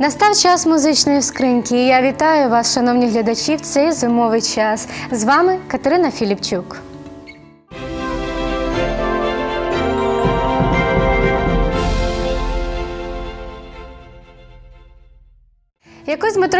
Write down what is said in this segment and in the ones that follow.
Настав час музичної скриньки. Я вітаю вас, шановні глядачі, в цей зимовий час. З вами Катерина Філіпчук.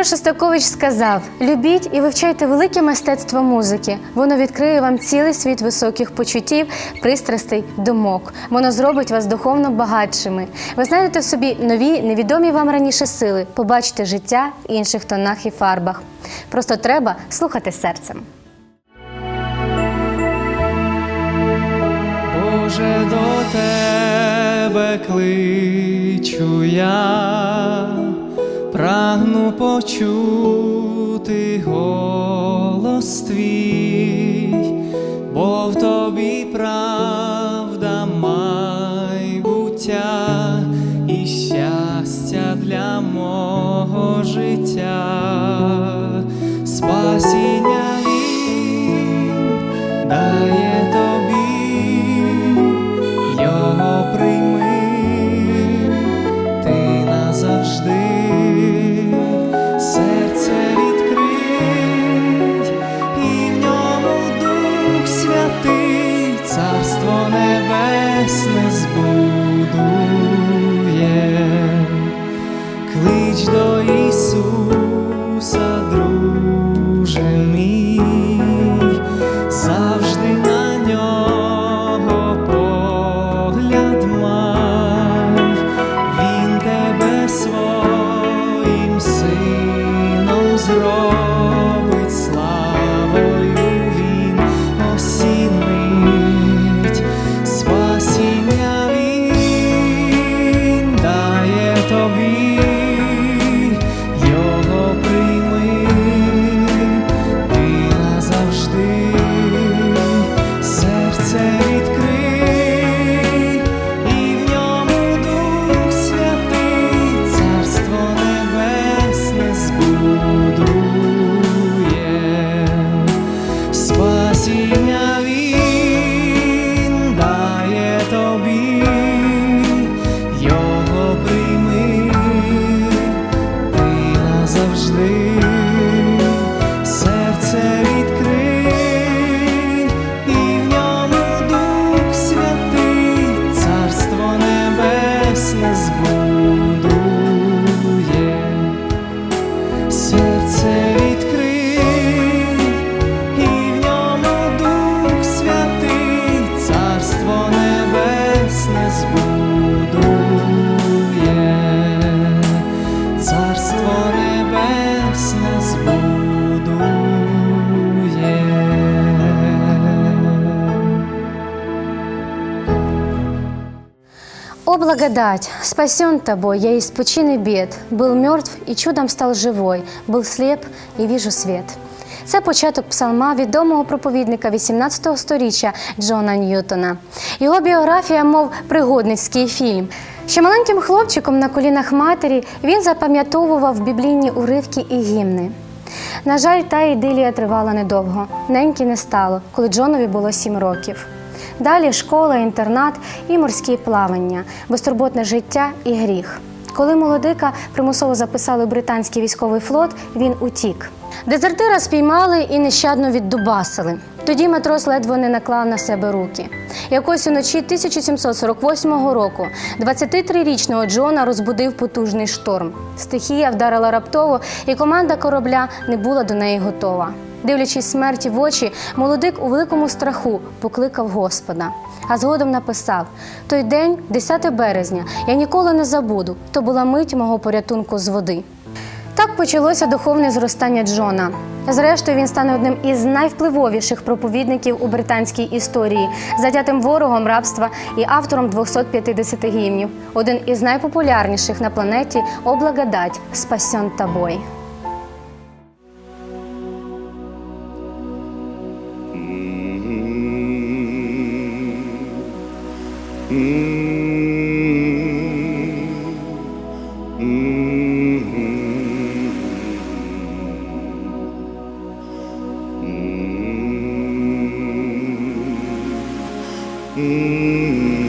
Дмитро Шостакович сказав: любіть і вивчайте велике мистецтво музики. Воно відкриє вам цілий світ високих почуттів, пристрастей, думок. Воно зробить вас духовно багатшими. Ви знайдете в собі нові, невідомі вам раніше сили, побачите життя в інших тонах і фарбах. Просто треба слухати серцем. Боже, до тебе кличу я, прагну почути голос твій, бо в тобі правда майбуття і щастя для мого життя, спасіння Царство Небесне збудує, клич до Ісуса, О, благодать, спасен тобой, я из пучины бед, был мертв и чудом стал живой, был слеп и вижу свет. Це початок псалма відомого проповідника 18 століття Джона Ньютона. Його біографія, мов пригодницький фільм. Ще маленьким хлопчиком на колінах матері він запам'ятовував біблійні уривки і гімни. На жаль, та ідилія тривала недовго. Неньки не стало, коли Джонові було сім років. Далі школа, інтернат і морські плавання, безтурботне життя і гріх. Коли молодика примусово записали британський військовий флот, він утік. Дезертира спіймали і нещадно віддубасили. Тоді матрос ледве не наклав на себе руки. Якось уночі 1748 року 23-річного Джона розбудив потужний шторм. Стихія вдарила раптово, і команда корабля не була до неї готова. Дивлячись смерті в очі, молодик у великому страху покликав Господа. А згодом написав: той день, 10 березня, я ніколи не забуду. То була мить мого порятунку з води. Так почалося духовне зростання Джона. Зрештою, він стане одним із найвпливовіших проповідників у британській історії, затятим ворогом рабства і автором 250 гімнів. Один із найпопулярніших на планеті «О благодать, спасен тобой». Mmm. -hmm.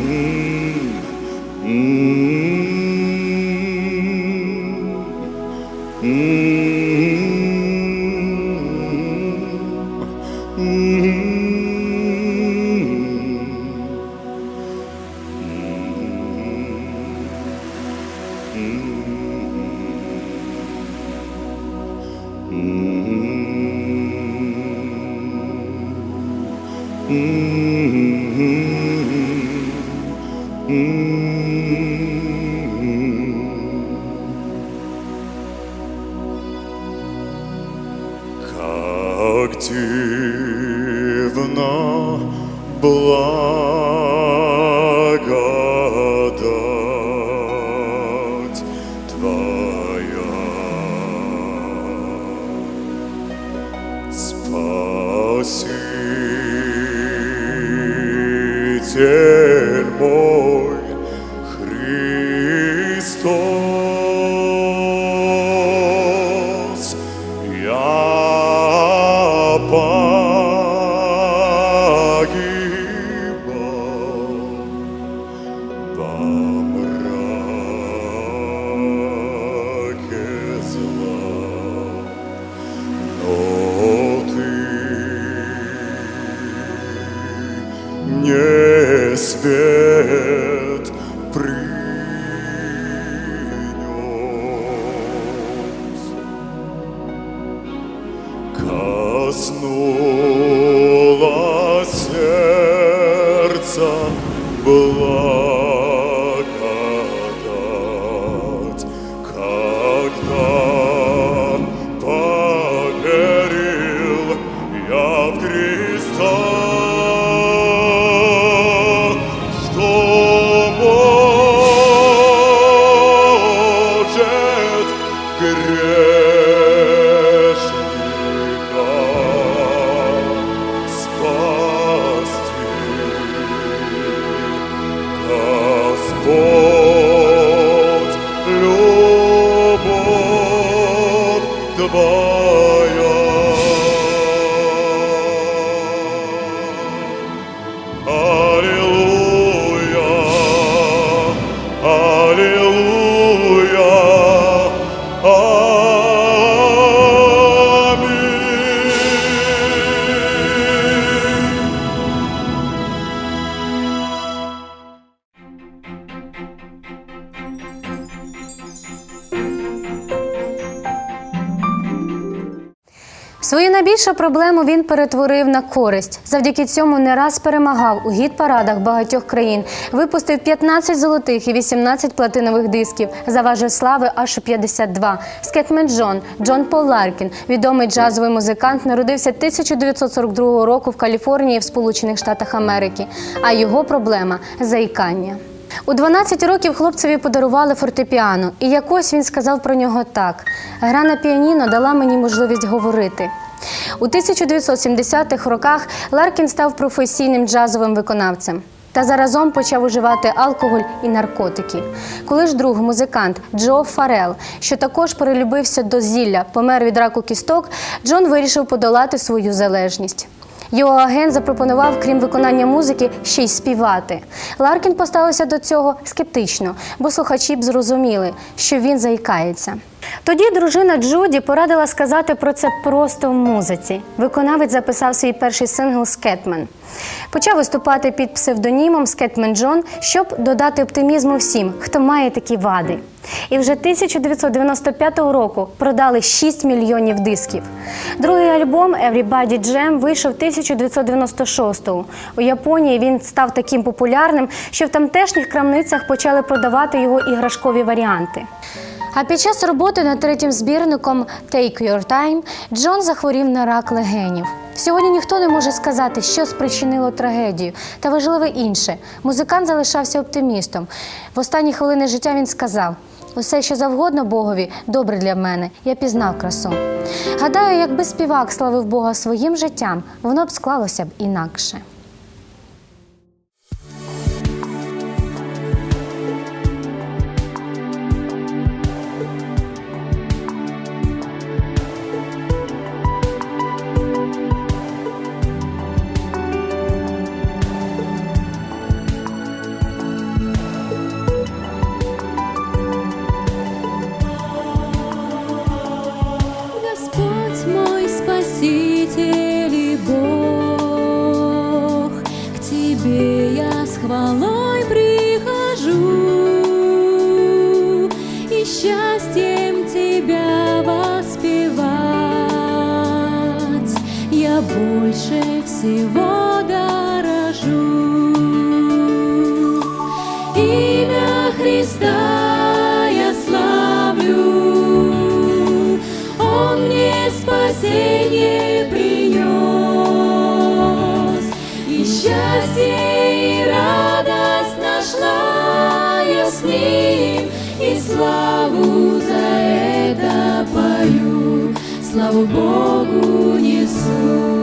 Сердца благодать, Свою найбільшу проблему він перетворив на користь. Завдяки цьому не раз перемагав у гід-парадах багатьох країн. Випустив 15 золотих і 18 платинових дисків. Заважив слави аж у 52. Скетмен Джон, Джон Пол Ларкін, відомий джазовий музикант, народився 1942 року в Каліфорнії в Сполучених Штатах Америки. А його проблема заїкання. У 12 років хлопцеві подарували фортепіано, і якось він сказав про нього так: гра на піаніно дала мені можливість говорити. У 1970-х роках Ларкін став професійним джазовим виконавцем. Та заразом почав уживати алкоголь і наркотики. Коли ж друг музикант Джо Фарел, що також перелюбився до зілля, помер від раку кісток, Джон вирішив подолати свою залежність. Його агент запропонував, крім виконання музики, ще й співати. Ларкін поставився до цього скептично, бо слухачі б зрозуміли, що він заїкається. Тоді дружина Джуді порадила сказати про це просто в музиці. Виконавець записав свій перший сингл Скетмен. Почав виступати під псевдонімом Скетмен Джон, щоб додати оптимізму всім, хто має такі вади. І вже 1995 року продали 6 мільйонів дисків. Другий альбом Everybody Jam вийшов 1996-го. У Японії він став таким популярним, що в тамтешніх крамницях почали продавати його іграшкові варіанти. А під час роботи над третім збірником Take Your Time Джон захворів на рак легенів. Сьогодні ніхто не може сказати, що спричинило трагедію, та важливе інше. Музикант залишався оптимістом. В останні хвилини життя він сказав: усе, що завгодно Богові, добре для мене. Я пізнав красу. Гадаю, якби співак славив Бога своїм життям, воно б склалося б інакше. славу за это пою, славу Богу несу.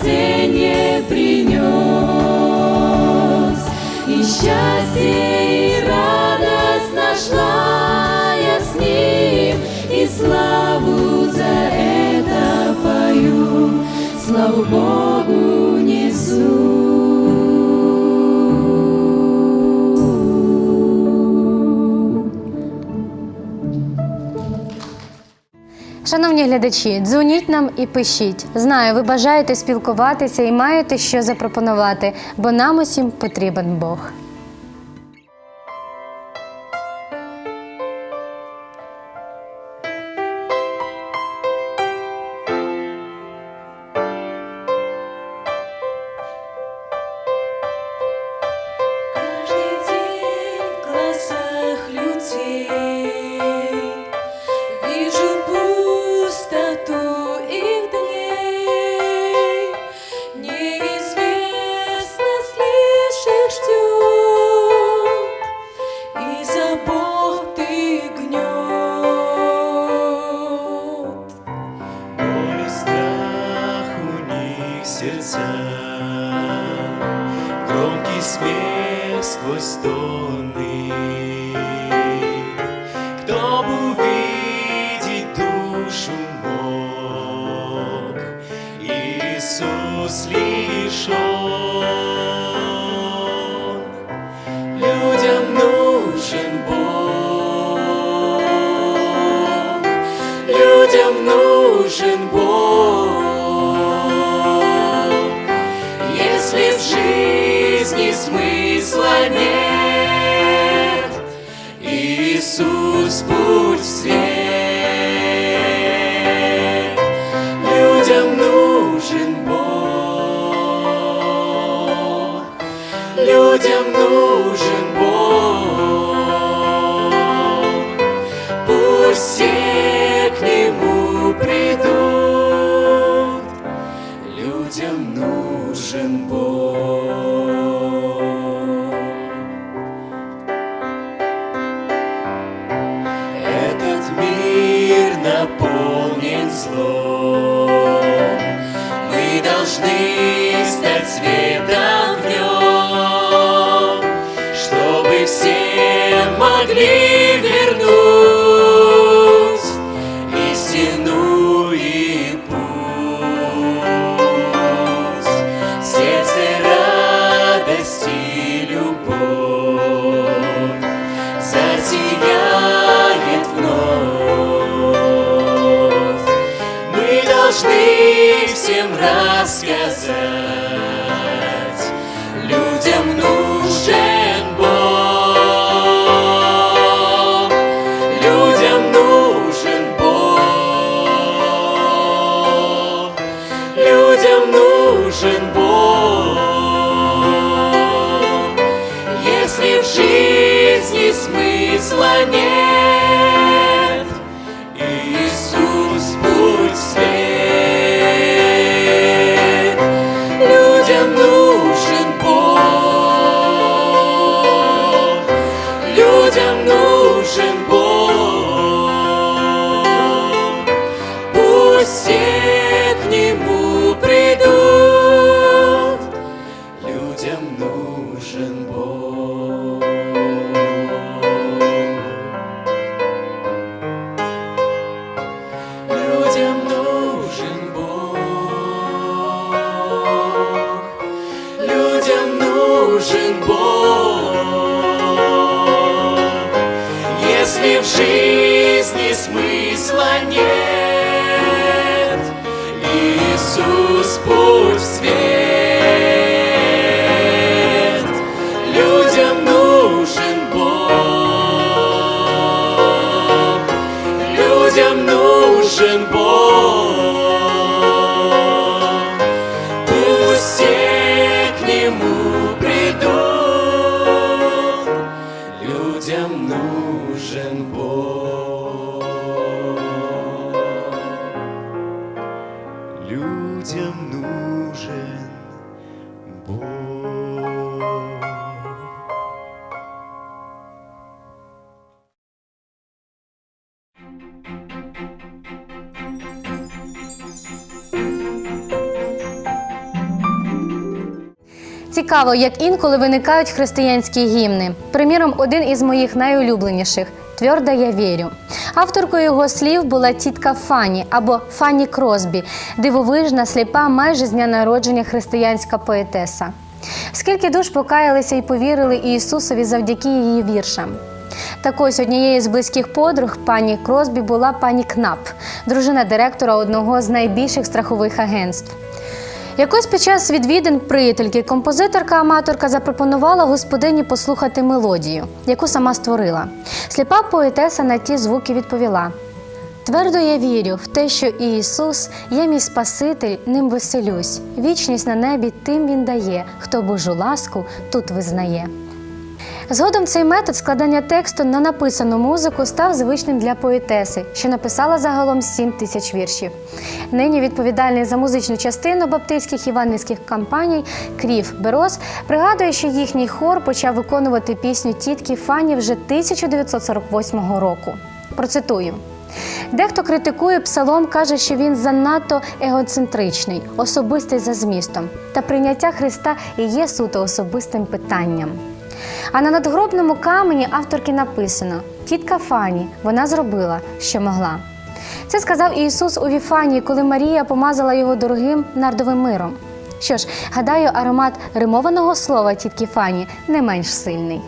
спасение принес, и счастье и радость нашла я с ним, и славу за это пою, славу Богу. Шановні глядачі, дзвоніть нам і пишіть. Знаю, ви бажаєте спілкуватися і маєте що запропонувати, бо нам усім потрібен Бог. нужен Бог. Slow. Если в жизни смысла нет, Цікаво, як інколи виникають християнські гімни. Приміром, один із моїх найулюбленіших Твердо я вірю. Авторкою його слів була тітка Фанні або Фанні Кросбі, дивовижна, сліпа, майже з дня народження християнська поетеса. Скільки душ покаялися і повірили Ісусові завдяки її віршам. Так ось однією з близьких подруг пані Кросбі була пані Кнап, дружина директора одного з найбільших страхових агентств. Якось під час відвідин приятельки композиторка-аматорка запропонувала господині послухати мелодію, яку сама створила. Сліпа поетеса на ті звуки відповіла: Твердо я вірю в те, що Ісус є мій Спаситель, ним веселюсь. Вічність на небі тим він дає, хто Божу ласку тут визнає. Згодом цей метод складання тексту на написану музику став звичним для поетеси, що написала загалом 7 тисяч віршів. Нині відповідальний за музичну частину баптистських івангельських кампаній Крів Берос пригадує, що їхній хор почав виконувати пісню тітки Фані вже 1948 року. Процитую. Дехто критикує псалом, каже, що він занадто егоцентричний, особистий за змістом, та прийняття Христа і є суто особистим питанням. А на надгробному камені авторки написано: Тітка Фані, вона зробила, що могла. Це сказав Ісус у Віфанії, коли Марія помазала його дорогим нардовим миром. Що ж, гадаю, аромат римованого слова тітки Фані не менш сильний.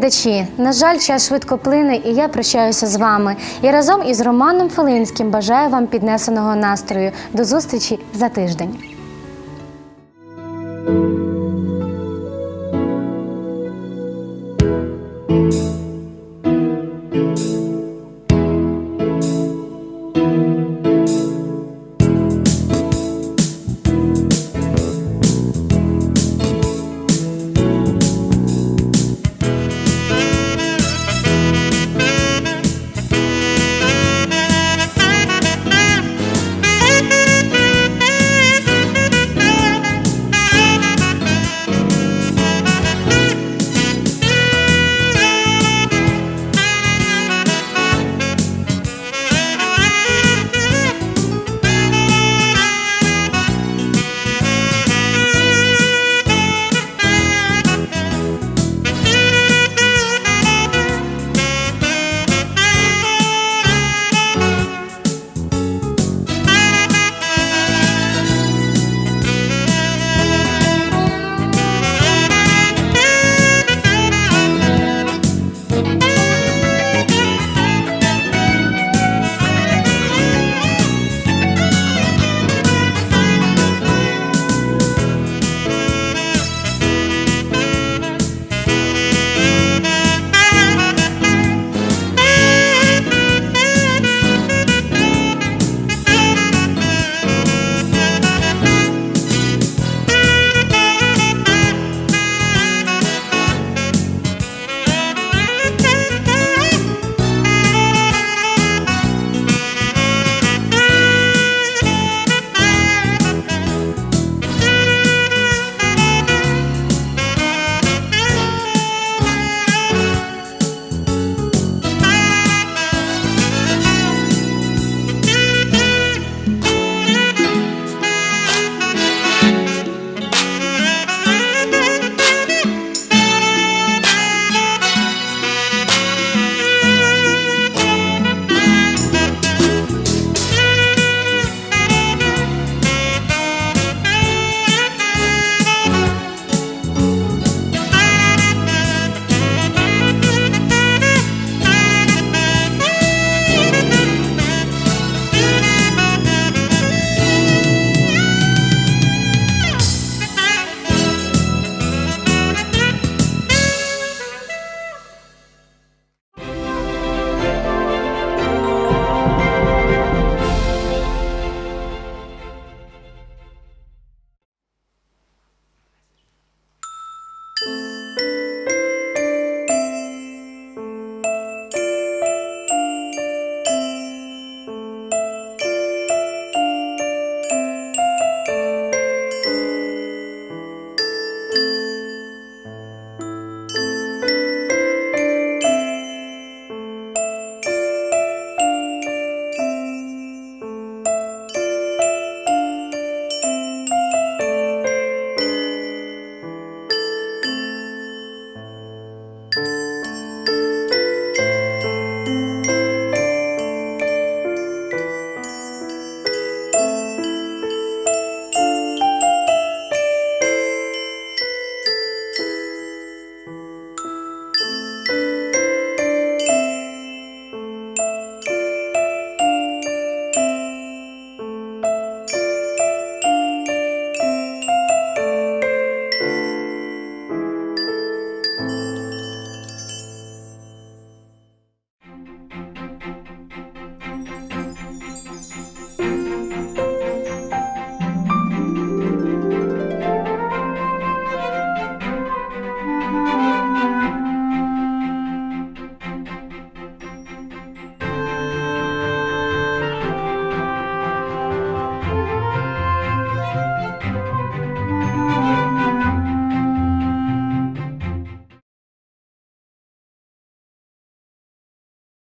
Глядачі, на жаль, час швидко плине, і я прощаюся з вами. І разом із Романом Филинським бажаю вам піднесеного настрою. До зустрічі за тиждень.